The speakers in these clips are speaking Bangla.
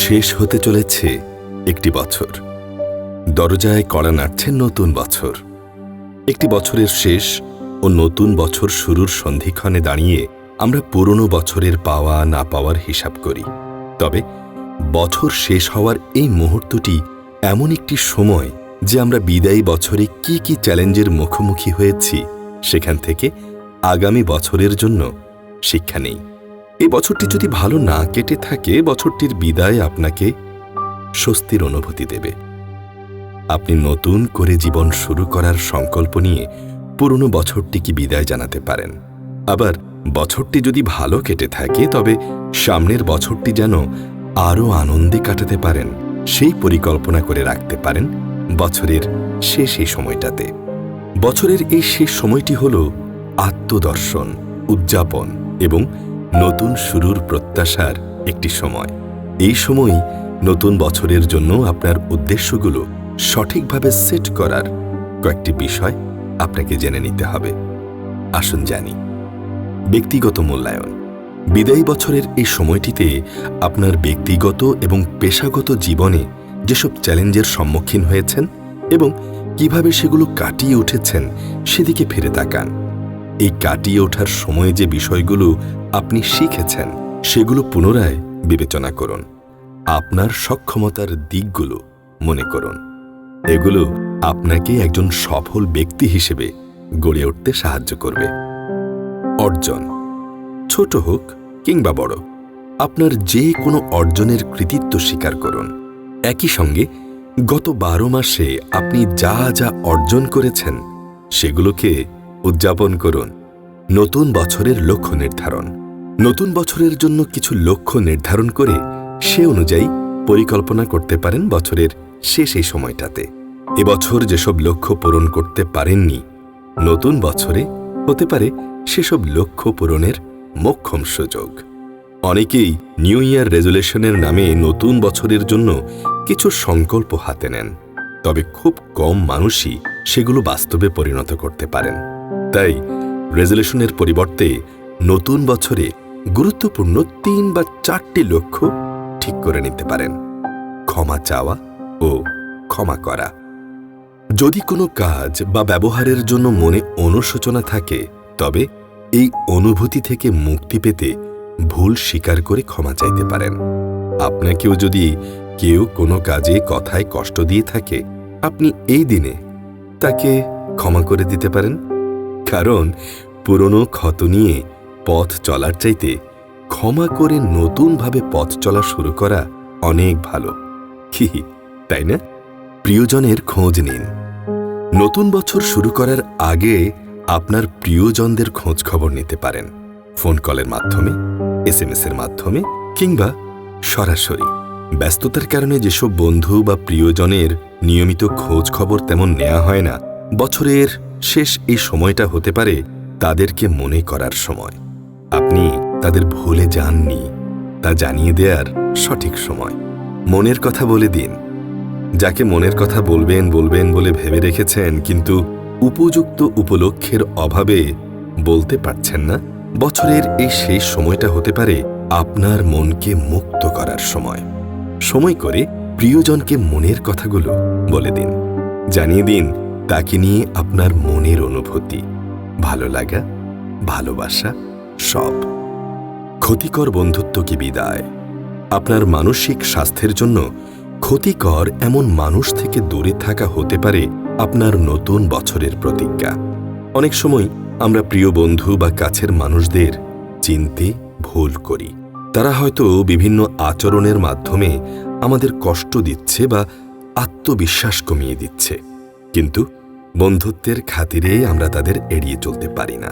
শেষ হতে চলেছে একটি বছর। দরজায় কড়া নাড়ছে নতুন বছর। একটি বছরের শেষ ও নতুন বছর শুরুর সন্ধিক্ষণে দাঁড়িয়ে আমরা পুরনো বছরের পাওয়া, না পাওয়ার হিসাব করি। তবে বছর শেষ হওয়ার এই মুহূর্তটি এমন একটি সময় যে আমরা বিদায়ী বছরে কি কি চ্যালেঞ্জের মুখোমুখি হয়েছি, সেখান থেকে আগামী বছরের জন্য শিক্ষা নেই। এই বছরটি যদি ভালো না কেটে থাকে, বছরটির বিদায় আপনাকে স্বস্তির অনুভূতি দেবে। আপনি নতুন করে জীবন শুরু করার সংকল্প নিয়ে পুরনো বছরটিকে বিদায় জানাতে পারেন। আবার বছরটি যদি ভালো কেটে থাকে, তবে সামনের বছরটি যেন আরও আনন্দে কাটাতে পারেন, সেই পরিকল্পনা করে রাখতে পারেন বছরের শেষ এই সময়টাতে। বছরের এই শেষ সময়টি হল আত্মদর্শন, উদযাপন এবং নতুন শুরুর প্রত্যাশার একটি সময়। এই সময় নতুন বছরের জন্য আপনার উদ্দেশ্যগুলো সঠিকভাবে সেট করার কয়েকটি বিষয় আপনাকে জেনে নিতে হবে। আসুন জানি। ব্যক্তিগত মূল্যায়ন। বিদায়ী বছরের এই সময়টিতে আপনার ব্যক্তিগত এবং পেশাগত জীবনে যেসব চ্যালেঞ্জের সম্মুখীন হয়েছেন এবং কীভাবে সেগুলো কাটিয়ে উঠেছেন সেদিকে ফিরে তাকান। এই কাটিয়ে ওঠার সময়ে যে বিষয়গুলো আপনি শিখেছেন, সেগুলো পুনরায় বিবেচনা করুন। আপনার সক্ষমতার দিকগুলো মনে করুন। এগুলো আপনাকে একজন সফল ব্যক্তি হিসেবে গড়ে উঠতে সাহায্য করবে। অর্জন, ছোট হোক কিংবা বড়, আপনার যে কোনো অর্জনের কৃতিত্ব স্বীকার করুন। একই সঙ্গে, গত বারো মাসে আপনি যা যা অর্জন করেছেন, সেগুলোকে উদযাপন করুন। নতুন বছরের লক্ষ্য নির্ধারণ। নতুন বছরের জন্য কিছু লক্ষ্য নির্ধারণ করে সে অনুযায়ী পরিকল্পনা করতে পারেন বছরের শেষ এই সময়টাতে। এবছর যেসব লক্ষ্য পূরণ করতে পারেননি, নতুন বছরে হতে পারে সেসব লক্ষ্য পূরণের মোক্ষম সুযোগ। অনেকেই নিউ ইয়ার রেজুলেশনের নামে নতুন বছরের জন্য কিছু সংকল্প হাতে নেন, তবে খুব কম মানুষই সেগুলো বাস্তবে পরিণত করতে পারেন। তাই রেজুলেশনের পরিবর্তে নতুন বছরে গুরুত্বপূর্ণ তিন বা চারটি লক্ষ্য ঠিক করে নিতে পারেন। ক্ষমা চাওয়া ও ক্ষমা করা। যদি কোনো কাজ বা ব্যবহারের জন্য মনে অনুশোচনা থাকে, তবে এই অনুভূতি থেকে মুক্তি পেতে ভুল স্বীকার করে ক্ষমা চাইতে পারেন। আপনাকেও যদি কেউ কোনো কাজে কথায় কষ্ট দিয়ে থাকে, আপনি এই দিনে তাকে ক্ষমা করে দিতে পারেন। কারণ পুরনো ক্ষত নিয়ে পথ চলার চাইতে ক্ষমা করে নতুনভাবে পথ চলা শুরু করা অনেক ভালো। হি, তাই না? প্রিয়জনের খোঁজ নিন। নতুন বছর শুরু করার আগে আপনার প্রিয়জনদের খোঁজ খবর নিতে পারেন। ফোন কলের মাধ্যমে এস এম এর মাধ্যমে কিংবা সরাসরি। ব্যস্ততার কারণে যেসব বন্ধু বা প্রিয়জনের নিয়মিত খোঁজ খবর তেমন নেওয়া হয় না। বছরের শেষ এই সময়টা হতে পারে তাদেরকে মনে করার সময়। আপনি তাদের ভুলে যাননি, তা জানিয়ে দেওয়ার সঠিক সময়। মনের কথা বলে দিন। যাকে মনের কথা বলবেন বলবেন বলে ভেবে রেখেছেন, কিন্তু উপযুক্ত উপলক্ষের অভাবে বলতে পারছেন না। বছরের এই শেষ সময়টা হতে পারে আপনার মনকে মুক্ত করার সময়। সময় করে প্রিয়জনকে মনের কথাগুলো বলে দিন। জানিয়ে দিন তাকে নিয়ে আপনার মনের অনুভূতি, ভালো লাগা, ভালোবাসা, সব। ক্ষতিকর বন্ধুত্বকে বিদায়। আপনার মানসিক স্বাস্থ্যের জন্য ক্ষতিকর এমন মানুষ থেকে দূরে থাকা হতে পারে আপনার নতুন বছরের প্রতিজ্ঞা। অনেক সময় আমরা প্রিয় বন্ধু বা কাছের মানুষদের চিনতে ভুল করি। তারা হয়তো বিভিন্ন আচরণের মাধ্যমে আমাদের কষ্ট দিচ্ছে বা আত্মবিশ্বাস কমিয়ে দিচ্ছে। কিন্তু বন্ধুত্বের খাতিরে আমরা তাদের এড়িয়ে চলতে পারি না।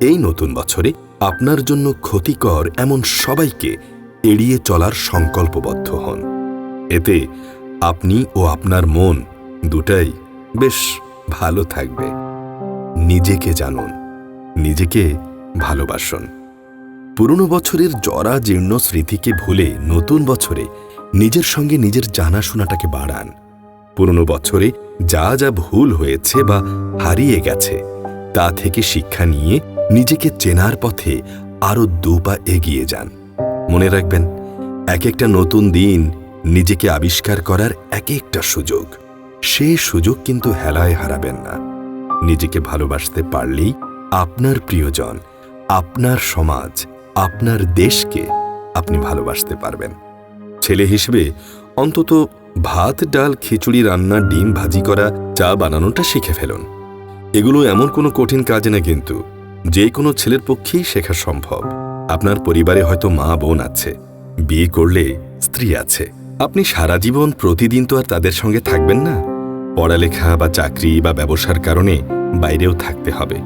এই নতুন বছরে আপনার জন্য ক্ষতিকর এমন সবাইকে এড়িয়ে চলার সংকল্পবদ্ধ হন। এতে আপনি ও আপনার মন দুটাই বেশ ভালো থাকবে। নিজেকে জানুন, নিজেকে ভালোবাসুন। পুরনো বছরের জরা জীর্ণ স্মৃতিকে ভুলে নতুন বছরে নিজের সঙ্গে নিজের জানাশোনাটাকে বাড়ান। পুরনো বছরে যা যা ভুল হয়েছে বা হারিয়ে গেছে, তা থেকে শিক্ষা নিয়ে নিজেকে চেনার পথে আরও দু পা এগিয়ে যান। মনে রাখবেন এক একটা নতুন দিন নিজেকে আবিষ্কার করার এক একটা সুযোগ। সে সুযোগ কিন্তু হেলায় হারাবেন না। নিজেকে ভালোবাসতে পারলেই আপনার প্রিয়জন, আপনার সমাজ, আপনার দেশকে আপনি ভালোবাসতে পারবেন। ছেলে হিসেবে অন্তত ভাত, ডাল, খিচুড়ি, রান্না, ডিম, ভাজি করা, চা বানানোটা শিখে ফেলুন। এগুলো এমন কোনো কঠিন কাজ না কিন্তু, যে কোনো ছেলের পক্ষেই শেখা সম্ভব। আপনার পরিবারে হয়তো মা, বোন আছে, বিয়ে করলে স্ত্রী আছে। আপনি সারা জীবন প্রতিদিন তো আর তাদের সঙ্গে থাকবেন না। পড়ালেখা বা চাকরি বা ব্যবসার কারণে বাইরেও থাকতে হবে।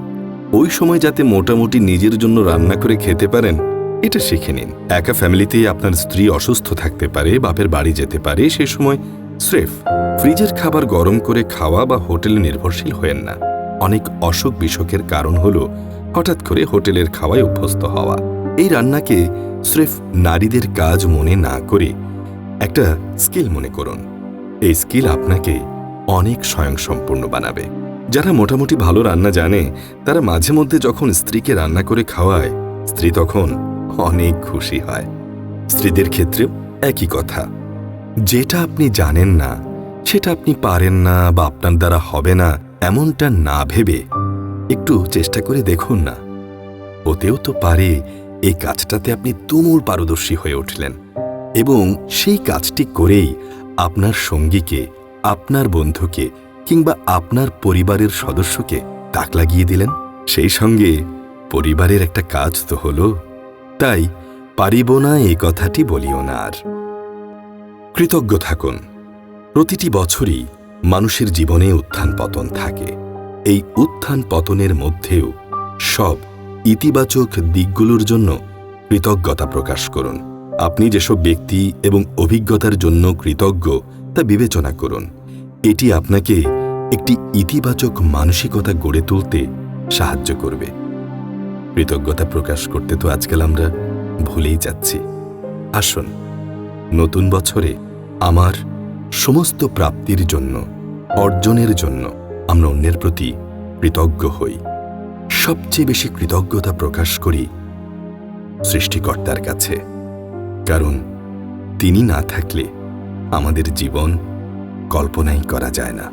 ওই সময় যাতে মোটামুটি নিজের জন্য রান্না করে খেতে পারেন এটা শিখে নিন। একা ফ্যামিলিতে আপনার স্ত্রী অসুস্থ থাকতে পারে, বাপের বাড়ি যেতে পারে, সে সময় স্রেফ ফ্রিজের খাবার গরম করে খাওয়া বা হোটেলে নির্ভরশীল হয়েন না। অনেক অসুখ বিসুখের কারণ হল হঠাৎ করে হোটেলের খাওয়ায় অভ্যস্ত হওয়া। এই রান্নাকে স্রেফ নারীদের কাজ মনে না করে একটা স্কিল মনে করুন। এই স্কিল আপনাকে অনেক স্বয়ংসম্পূর্ণ বানাবে। যারা মোটামুটি ভালো রান্না জানে, তারা মাঝে মধ্যে যখন স্ত্রীকে রান্না করে খাওয়ায়, স্ত্রী তখন অনেক খুশি হয়। স্ত্রীদের ক্ষেত্রেও একই কথা। যেটা আপনি জানেন না, সেটা আপনি পারেন না বা আপনার দ্বারা হবে না, এমনটা না ভেবে একটু চেষ্টা করে দেখুন না। ওতেও তো পারে এই কাজটাতে আপনি তুমুল পারদর্শী হয়ে উঠলেন এবং সেই কাজটি করেই আপনার সঙ্গীকে, আপনার বন্ধুকে কিংবা আপনার পরিবারের সদস্যকে তাক লাগিয়ে দিলেন। সেই সঙ্গে পরিবারের একটা কাজ তো হলো তাই পারিব না এই কথাটি বলিও না আর কৃতজ্ঞ থাকুন, প্রতিটি বছরই মানুষের জীবনে উত্থান পতন থাকে। এই উত্থান পতনের মধ্যেও সব ইতিবাচক দিকগুলোর জন্য কৃতজ্ঞতা প্রকাশ করুন। আপনি যেসব ব্যক্তি এবং অভিজ্ঞতার জন্য কৃতজ্ঞ তা বিবেচনা করুন। এটি আপনাকে একটি ইতিবাচক মানসিকতা গড়ে তুলতে সাহায্য করবে। কৃতজ্ঞতা প্রকাশ করতে তো আজকাল আমরা ভুলেই যাচ্ছি। আসুন, নতুন বছরে আমার সমস্ত প্রাপ্তির জন্য, অর্জনের জন্য আমরা অন্যের প্রতি কৃতজ্ঞ হই। সবচেয়ে বেশি কৃতজ্ঞতা প্রকাশ করি সৃষ্টিকর্তার কাছে, কারণ তিনি না থাকলে আমাদের জীবন কল্পনাই করা যায় না।